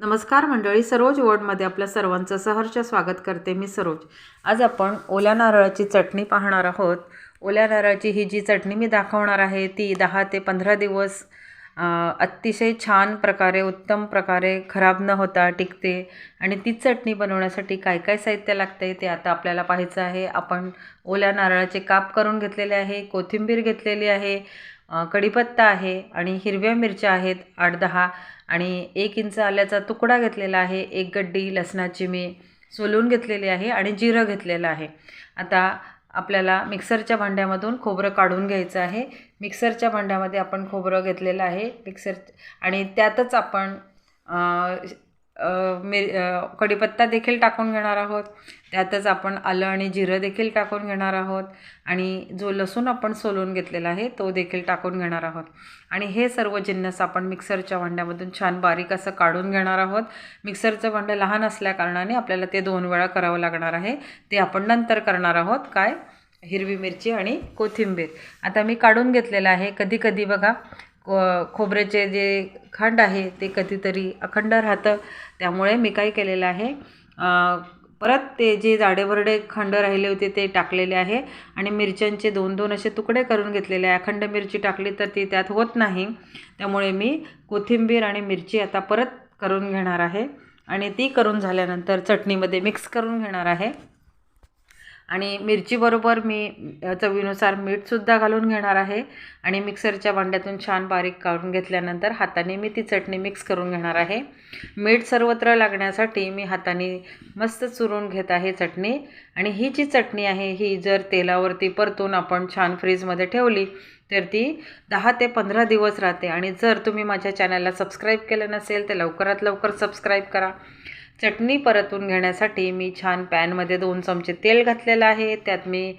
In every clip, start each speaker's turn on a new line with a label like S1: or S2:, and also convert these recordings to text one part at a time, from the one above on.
S1: नमस्कार मंडळी सरोज वर्डमध्ये आपल्या सर्वांचं सहर्ष स्वागत करते मी सरोज. आज आपण ओल्या नारळाची चटणी पाहणार आहोत. ओल्या नारळाची ही जी चटणी मी दाखवणार आहे ती दहा ते पंधरा दिवस अतिशय छान प्रकारे उत्तम प्रकारे खराब न होता टिकते आणि ती चटणी बनवण्यासाठी काय काय साहित्य लागते ते आता आपल्याला पाहायचं आहे. आपण ओल्या नारळाचे काप करून घेतलेले आहे कोथिंबीर घेतलेली आहे कढीपत्ता आहे आणि हिरव्या मिरच्या आहेत आठ दहा. आणि एक इंच आल्याचा तुकडा घेतलेला आहे एक गड्डी लसणाची मी सोलून घेतलेली आहे आणि जिरं घेतलेलं आहे. आता आपल्याला मिक्सरच्या भांड्यामधून खोबरं काढून घ्यायचं आहे. मिक्सरच्या भांड्यामध्ये आपण खोबरं घेतलेलं आहे. मिक्सर आणि त्यातच आपण मिर कढीपत्ता देखील टाकून घेणार आहोत. त्यातच आपण आलं आणि जिरं देखील टाकून घेणार आहोत. आणि जो लसूण आपण सोलून घेतलेला आहे तो देखील टाकून घेणार आहोत. आणि हे सर्व जिन्नस आपण मिक्सरच्या भांड्यामधून छान बारीक असं काढून घेणार आहोत. मिक्सरचं भांडं लहान असल्याकारणाने आपल्याला ते दोन वेळा करावं लागणार आहे. ते आपण नंतर करणार आहोत. काय? हिरवी मिरची आणि कोथिंबीर. आता मी काढून घेतलेलं आहे. कधी कधी बघा खोबऱ्याचे जे खंड आहे ते कधीतरी अखंड राहतं. त्यामुळे मी काय केलेलं आहे परत ते जे जाडेभरडे खंड राहिले होते ते टाकलेले आहे आणि मिरच्यांचे दोन दोन असे तुकडे करून घेतलेले आहे. अखंड मिरची टाकली तर ती त्यात होत नाही. त्यामुळे मी कोथिंबीर आणि मिरची आता परत करून घेणार आहे आणि ती करून झाल्यानंतर चटणीमध्ये मिक्स करून घेणार आहे. आणि मिरचीबरोबर मी चवीनुसार मीठसुद्धा घालून घेणार आहे. आणि मिक्सरच्या भांड्यातून छान बारीक काढून घेतल्यानंतर हाताने मी ती चटणी मिक्स करून घेणार आहे. मीठ सर्वत्र लागण्यासाठी मी हाताने मस्त चुरून घेत आहे चटणी. आणि ही जी चटणी आहे ही जर तेलावरती परतून आपण छान फ्रीजमध्ये ठेवली तर ती दहा ते पंधरा दिवस राहते. आणि जर तुम्ही माझ्या चॅनलला सबस्क्राईब केलं नसेल तर लवकरात लवकर सबस्क्राईब करा. चटणी परतून घेण्यासाठी मी छान पॅनमध्ये दोन चमचे तेल घातलेलं आहे. त्यात मी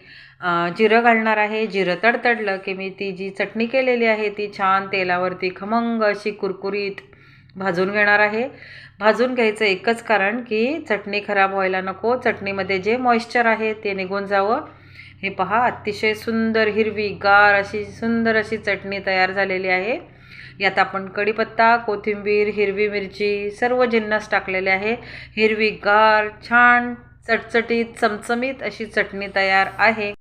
S1: जिरं घालणार आहे. जिरं तडतडलं की मी ती जी चटणी केलेली आहे ती छान तेलावरती खमंग अशी कुरकुरीत भाजून घेणार आहे. भाजून घ्यायचं एकच कारण की चटणी खराब व्हायला नको. चटणीमध्ये जे मॉइश्चर आहे ते निघून जावं. हे पहा अतिशय सुंदर हिरवी गार अशी सुंदर अशी चटणी तयार झालेली आहे. यात आपण कढीपत्ता कोथिंबीर हिरवी मिरची सर्व जिन्नस टाकलेले आहे. हिरवी गार छान चटचटीत चमचमीत अशी चटणी तयार आहे.